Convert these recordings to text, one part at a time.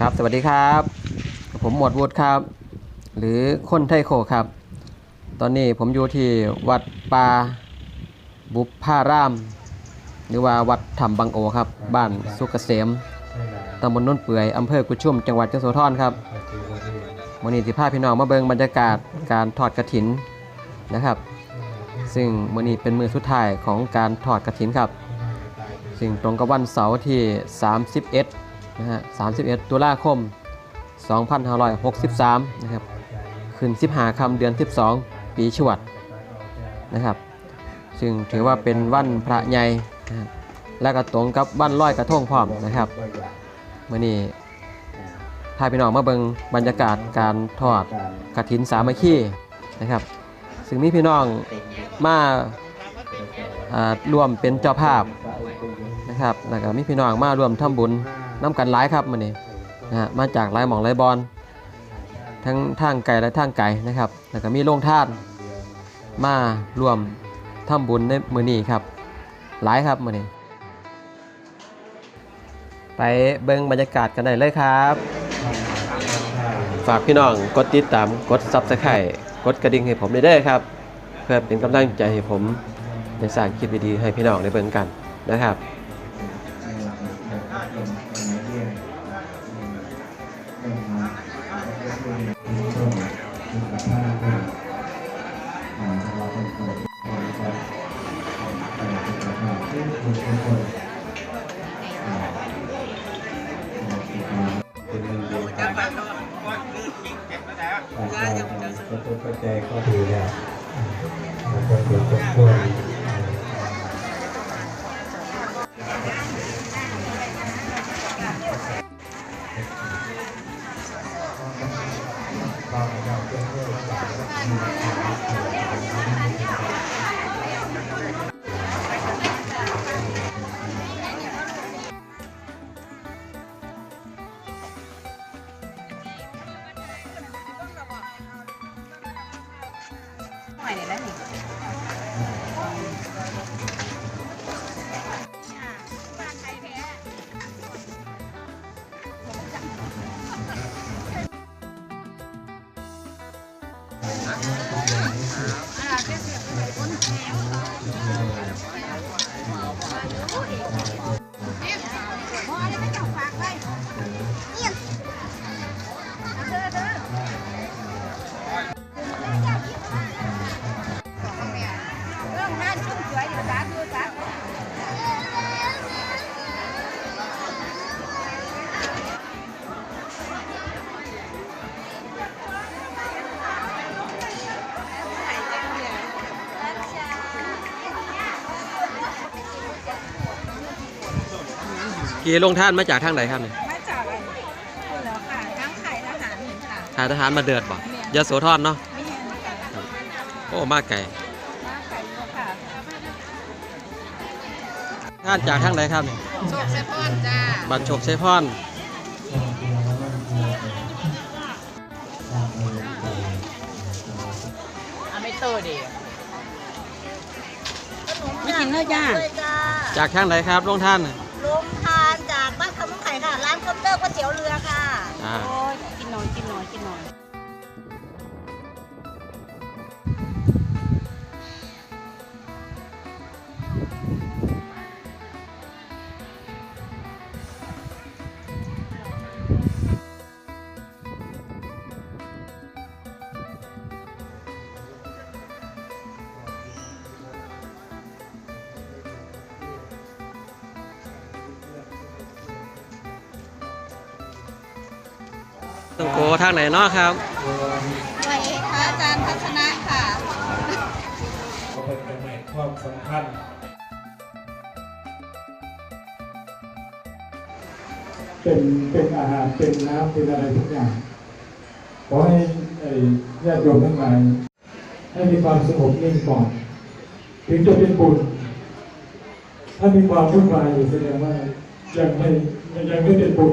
ครับ สวัสดีครับ ผมหมวดวุฒิครับ หรือคนไทยโคครับ ตอนนี้ผมอยู่ที่วัดป่าบุพพาราม หรือว่าวัดถ้ำบางโอครับ บ้านสุกเกษมตำบลโนนเปื่อยอำเภอกุชุ่มจังหวัดยโสธรครับวันนี้สิพาพี่น้องมาเบิงบรรยากาศการทอดกระถินนะครับ ซึ่งวันนี้เป็นมือสุดท้ายของการทอดกระถินครับ ซึ่งตรงกับวันเสาร์ที่ 31 นะฮะ31 ตุลาคม 2563 นะครับขึ้น 15คำเดือน 12 ปีชวดนะครับ ซึ่งถือว่าเป็นวันพระใหญ่นะและก็ตรงกับวันลอยกระทงพร้อมนะครับเมื่อนี้พาพี่น้องมาเบิงบรรยากาศการทอดกระถินสามัคคีนะครับ ซึ่งมีพี่น้องมาอ่ารวมเป็นเจ้าภาพนะครับแล้วก็มีพี่น้องมาร่วมทำบุญ น้ำกันหลายครับมื้อนี้นะฮะมาจากหลายหม่องหลายบอนทั้งทางไกลและทางไกลนะครับ แล้วก็มีโรงทานมาร่วมทำบุญในมื้อนี้ครับ หลายครับมื้อนี้ ไปเบิ่งบรรยากาศกันได้เลยครับ ฝากพี่น้องกดติดตามกด Subscribe กดกระดิ่งให้ผมได้เด้อครับ เพื่อเป็นกำลังใจให้ผมได้สร้างคลิปดีๆให้พี่น้องได้เบิ่งกันนะครับ เข้าใจก็ดีแล้วคนเดียว หน่อยเนี่ยได้หนิ กี่ลงท่านมาจากทางไหนครับเนี่ยมาจากอะไรคุณแล้วค่ะทั้งไข่ทหารค่ะทายทหารมาเดือดบ่ยโสธรเนาะไม่เห็นค่ะโอ้มาไก่มาไข่เยอะค่ะท่านจากทางไหนครับเนี่ยโชคเซพอนจ้าบัตรโชคชัยพรอเมโตดิไม่กินเลยจ้าเลยจ้าจากทางไหนครับลงท่าน ก๋วยเตี๋ยวเรือค่ะ อ่า โอ้ยกินหน่อยกินหน่อยกินหน่อย ต้องโกทางไหนเนาะครับสวัสดีค่ะอาจารย์พัชนะค่ะก็เป็นกำหนดความสำคัญเป็นเป็นอาหารเป็นน้ำเป็นอะไรทุกอย่างขอให้ไอ้ญาติโยมทั้งหลายให้มีความสงบนิ่งก่อนถึงจะเป็นบุญถ้ามีความวุ่นวายอยู่แสดงว่ายังไม่ยังไม่เป็นบุญ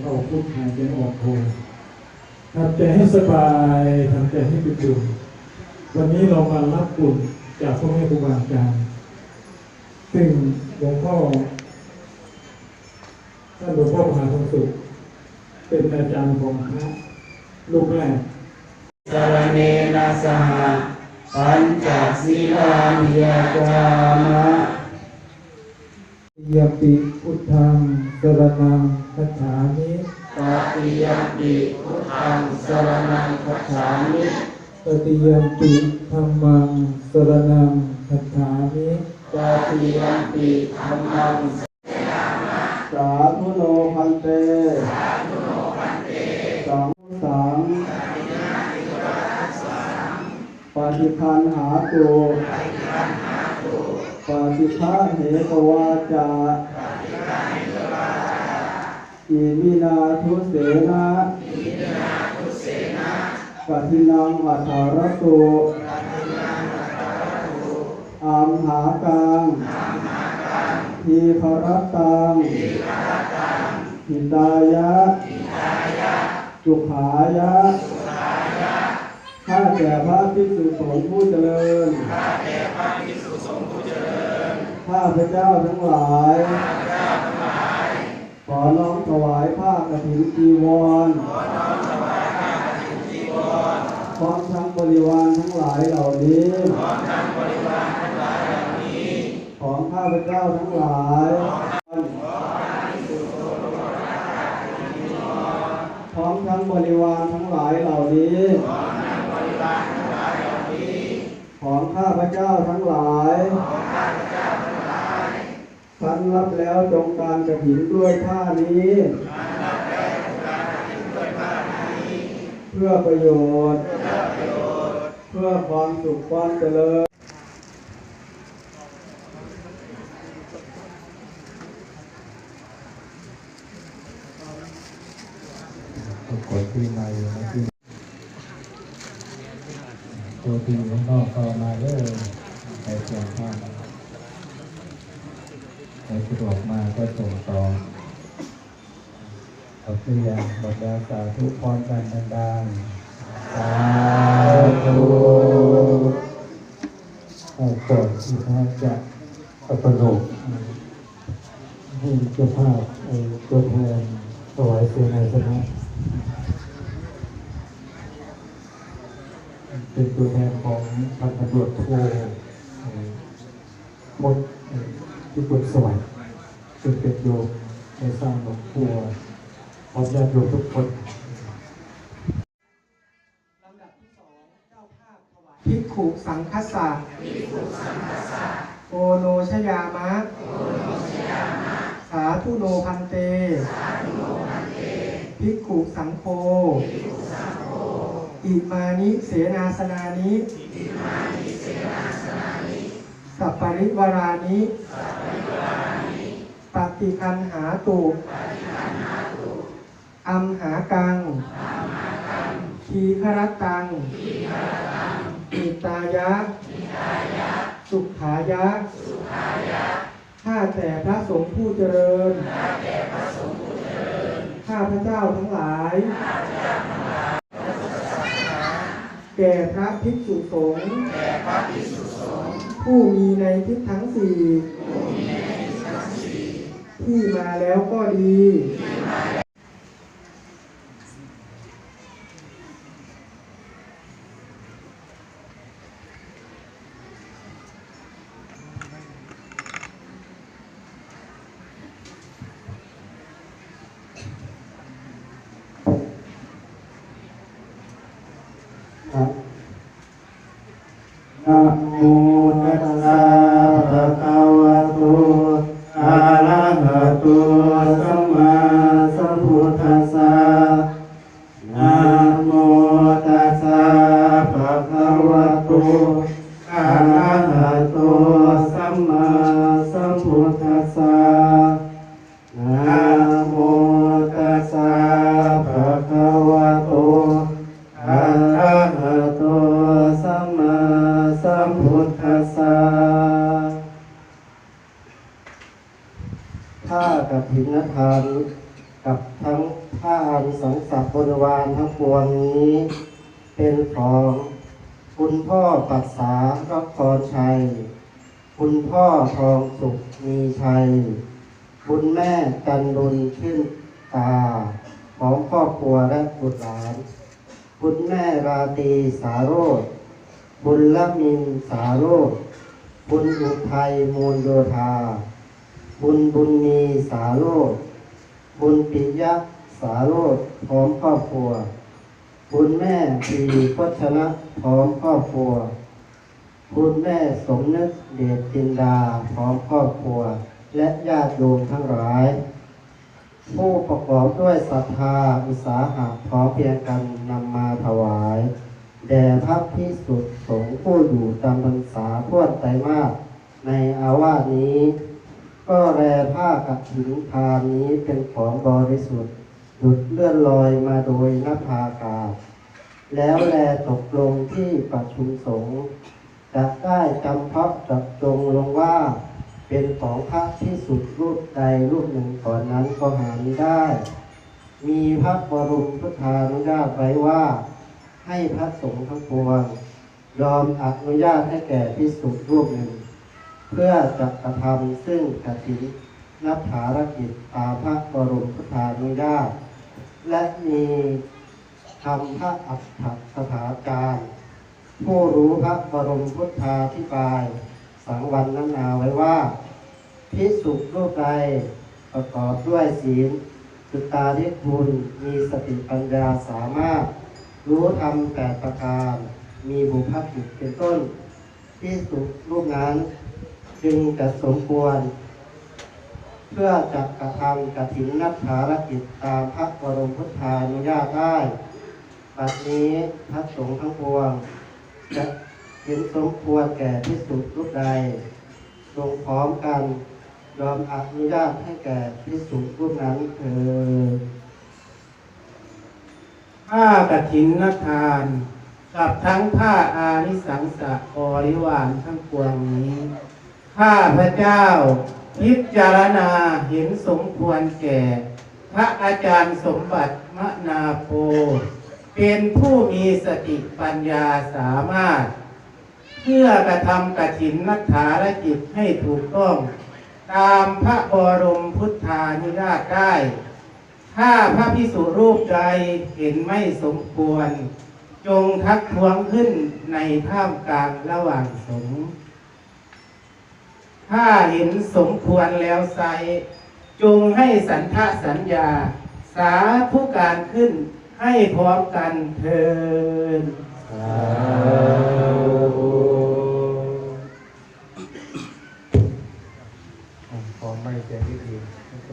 เข้าพุทหายใจออกโททำใจให้สบายทำใจให้เป็นบุญวันนี้เรามารับบุญจากพ่อแม่ครูบาอาจารย์ซึ่งหลวงพ่อท่านหลวงพ่อมหาทงสุขเป็นอาจารย์ของพระลูกแรกสรเนนะสหปัญจศีลานิยจามะ ยปิพุทธังสรนังคัจฉามิตติยมปิพุทธังสรณังคัจฉามิตติยมปิธรรมังสรนังคัจฉามิตติยมปิธัมมังสาธุโนพันเตสาธุโนพันเตสองสามปฏิคันหาตุปฏิฆาปาติภาเหตวาจาอิมินาทุเสนะปฏินังอัฏฐารตุอัมหากังทีพรตังหิตายะ จุขายะ ข้าแต่พระภิกษุสงฆ์ผู้เจริญ ข้าพระ ข้าพเจ้าทั้งหลาย ขอน้อมถวายผ้ากฐินจีวร พร้อมทั้งบริวารทั้งหลายเหล่านี้ ของข้าพเจ้าทั้งหลาย พร้อมทั้งบริวารทั้งหลายเหล่านี้ ของข้าพเจ้าทั้งหลาย ท่านรับแล้วจงการกระถินด้วยผ้านี้ เพื่อประโยชน์ เพื่อความสุขความเจริญกดที่ในนะที่ตัวตีข้างนอกก็มาเลยใครส่งข้าง สะดวกมาก็ส่งต่อขอบคุณอย่างบรรดาสาธุพรกันดังๆสาธุเอาก่อนที่ท่านจะอัปโลกให้เจ้าภาพไอ้ตัวแทนถวายเสียงในสนะเป็นตัวแทนของพันตำรวจโทเอ่อมด ที่บุญสวัสดิ์ซึ่งเป็นโยมในสร้างหลวงพ่อพร้อมญาติโยมทุกคนภิกขุสังคัสสะโอโนชยามะ สาธุโนพันเต ภิกขุสังโฆ อิมานิเสนาสนานิ สัปปริวารานิปฏิคันหาตุอัมหากังทีฆรตังอิตายะ สุขายะ ข้าแต่พระสงฆ์ผู้เจริญ ข้าพระเจ้าทั้งหลาย แก่พระภิกษุสงฆ์ ผู้มีในทิศทั้งสี่ที่มาแล้วก็ดี ทานกับทั้งผ้าอันสังสับบริวารทั้งปวงนี้ เป็นของคุณพ่อปัสสารักพรชัย คุณพ่อทองสุขมีชัย คุณแม่จันรุนชื่นตา ของครอบครัวและบุตรหลาน คุณแม่ราตรีสาโรธบุญละมินสาโรธบุญอุทัยมูลโยธา บุญบุญมีสาโรธบุญปิยะสาโรธพร้อมครอบครัว บุญแม่ปีพัชนะพร้อมครอบครัว คุณแม่สมนึกเดชจินดาพร้อมครอบครัว และญาติโยมทั้งหลาย ผู้ประกอบด้วยศรัทธาอุตสาหะพร้อมเพียงกันนำมาถวายแด่พระพิสุทธิ์สงฆ์ผู้อยู่จำพรรษาพวดไตรมาสในอาวาสนี้ ก็แลผ้ากับถินพานนี้เป็นของบริสุทธิ์หยุดเลื่อนลอยมาโดยนภาอากาศ แล้วแลตกลงที่ประชุมสงฆ์จะได้จำเพาะจับจงลงว่า เป็นของพระที่สุดรูปใดรูปหนึ่งก่อนนั้นก็หาไม่ได้ มีพระบรมพุทธานุญาตไว้ว่า ให้พระสงฆ์ทั้งปวงยอมอนุญาตให้แก่พิสุรูปหนึ่ง เพื่อจะกระทำซึ่งกฐินนับภารกิจตามพระบรมพุทธานุญาตและมีทำพระอัฏฐสถาจารย์ผู้รู้พระบรมพุทธาธิบาย สังวันนั้นาไว้ว่า พิสุรูปใดประกอบด้วยศีลสุตาทิคุณมีสติปัญญาสามารถ รู้ธรรมแปดประการ มีบุพกิจเป็นต้นที่สุรูปนั้น จึงจะสมควร เพื่อจะกระทำกฐินนับภารกิจตามพระบรมพุทธานุญาตได้บัดนี้พระสงฆ์ทั้งปวงจะเห็นสมควรแก่ที่สุดรูปใดทรงพร้อมกันยอมอนุญาตให้แก่ที่สุดรูปนั้นเถิดผ้ากฐินนทาน กับทั้งผ้าอานิสังสะบริวารทั้งปวงนี้ ข้าพระเจ้า พิจารณาเห็นสมควรแก่ พระอาจารย์สมบัติมนาโพเป็นผู้มีสติปัญญาสามารถ เพื่อกระทำกฐินนักฐารกิจให้ถูกต้อง ตามพระบรมพุทธานุญาตได้ ถ้าพระพิสุรูปใดเห็นไม่สมควร จงทักท้วงขึ้นในท่ามกลางระหว่างสงฆ์ ถ้าเห็นสมควรแล้วไซจงให้สันทะสัญญา สาธุการขึ้นให้พร้อมกันเทินอไม่เป็นพิธีให้โต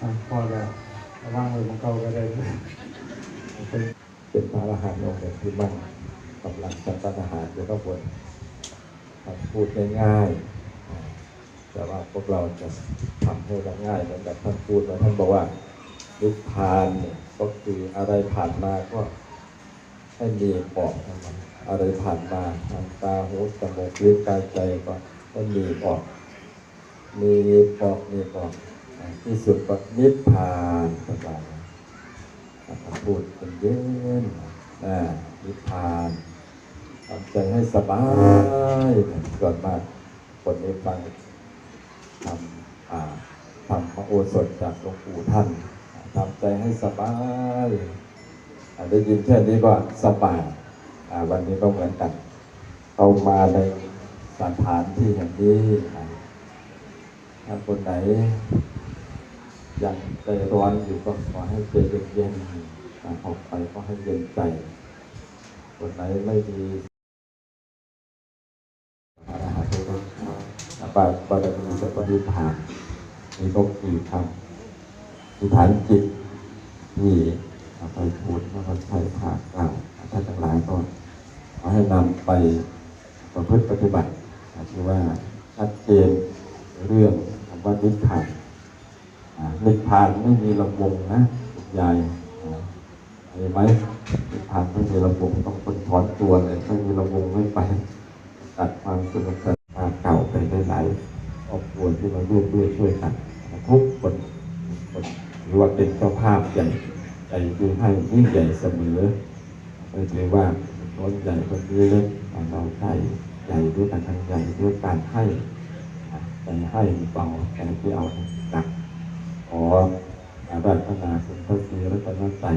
อะพอแล้วระว่างมือของเก่าก็ได้ เป็นพระอรหันต์องค์หนึ่งที่มั่นกำลังจัดตั้งอาหารอยู่ข้างบนครับ พูดง่ายๆแต่ว่าพวกเราจะทำให้เราง่ายเหมือนกับท่านพูดแล้วท่านบอกว่านิพพานเนี่ยก็คืออะไรผ่านมาก็ให้มีออกทั้งนั้นอะไรผ่านมาทางตาหูจมูกลิ้นกายใจก็ให้มีออกมีออกมีออกที่สุดก็นิพพานสบายพูดเป็นเย็นนะนิพพาน ทำใจให้สบายส่วนมากคนได้ฟังทำอาทำพระโอสถจากหลวงปู่ท่านทำใจให้สบายได้ยินแค่นี้ก็สบายวันนี้ก็เหมือนกันเรามาในสถานที่แห่งนี้ถ้าคนไหนยังใจร้อนอยู่ก็ขอให้ใจเย็นๆออกไปก็ให้เย็นใจคนไหนไม่มี ก็บารบารมีจะปฏิภาณมีนกกี่คำมีฐานจิตที่เอาไปพูดแล้วก็ใช้ผ่านกล่าวท่านทั้งหลายก็ขอให้นำไปประพฤติปฏิบัติถือว่าชัดเจนเรื่องคำว่านิพพานนิพพานไม่มีลำวงนะคุณยายอ่เห็นไหมนิพพานไม่มีลำวงต้องคนถอนตัวเลยไม่มีลำวงไม่ไปตัดความสนุกส อบครัวที่มาร่วมด้วยช่วยกันทุกคนคนหรือว่าเป็นเจ้าภาพใหญ่ใจดูให้ยิ่งใหญ่เสมอไม่ถือว่าคนใหญ่คนนี้เล็กเราใช่ใหญ่ด้วยกันทั้งใหญ่ด้วยการให้ใจให้เบาใจที่เอาหนักขออาราธนาคุณพระศรีรัตนตรัย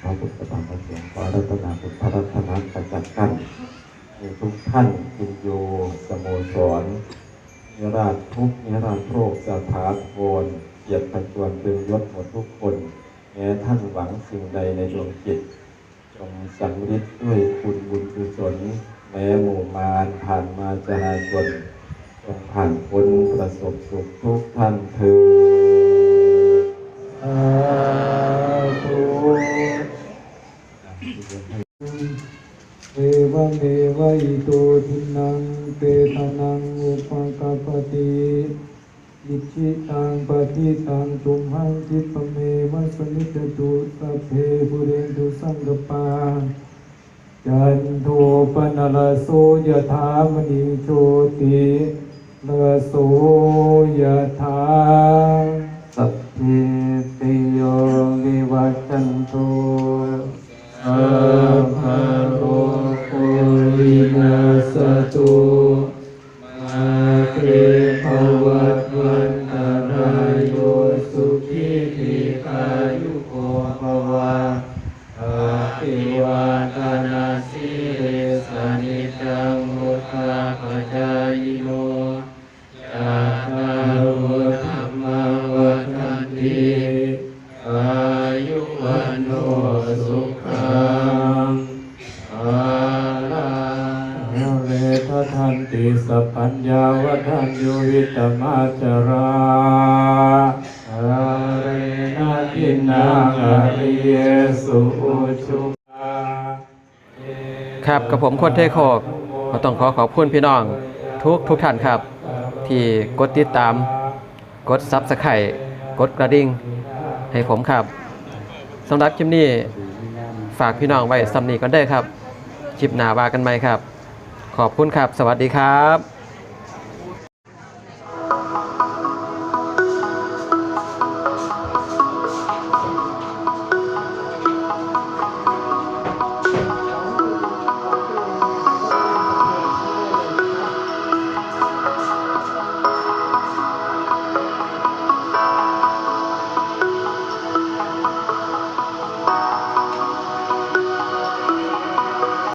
พระพุทธธรรมพระสงขอรัตนาพุทธรัตนาประจักษ์กันทุกท่านคุณโยสโมสร นิราชทุกนิราชโรคสถาโคนเกียรติประจวนเตือยศหมดทุกคนแม้ท่านหวังสิ่งใดในดวงจิตจงสังฤทธิ์ด้วยคุณบุญกุศลแม้หมู่มารผ่านมาจราจนจงผ่านพ้นประสบสุขทุกท่านเถิดสาธุ เอวังเอวะอิโตทินังเตตานังอุปกาปติอิชิตังปฏิตังตุมหังคิปเมวะสมิจตุสัพเพปุเรนตุสังกปาจันโทปนลโสยถามณีโชติลโส ติอายุวันโนสุขังอาลังเวททันติสัพพัญญาวทันยุวิตมาจราอาเรนะทินังอริเยสุชุครับกับผมคนเทโคกก็ต้องขอขอบคุณพี่น้องทุกทุกท่านครับ ที่กดติดตามกดซับสไครต์ กดกระดิ่งให้ผมครับสำหรับคลิปนี้ฝากพี่น้องไว้สำนีก่อนได้ครับคลิปหน้าว่ากันไหมครับ ขอบคุณครับ สวัสดีครับ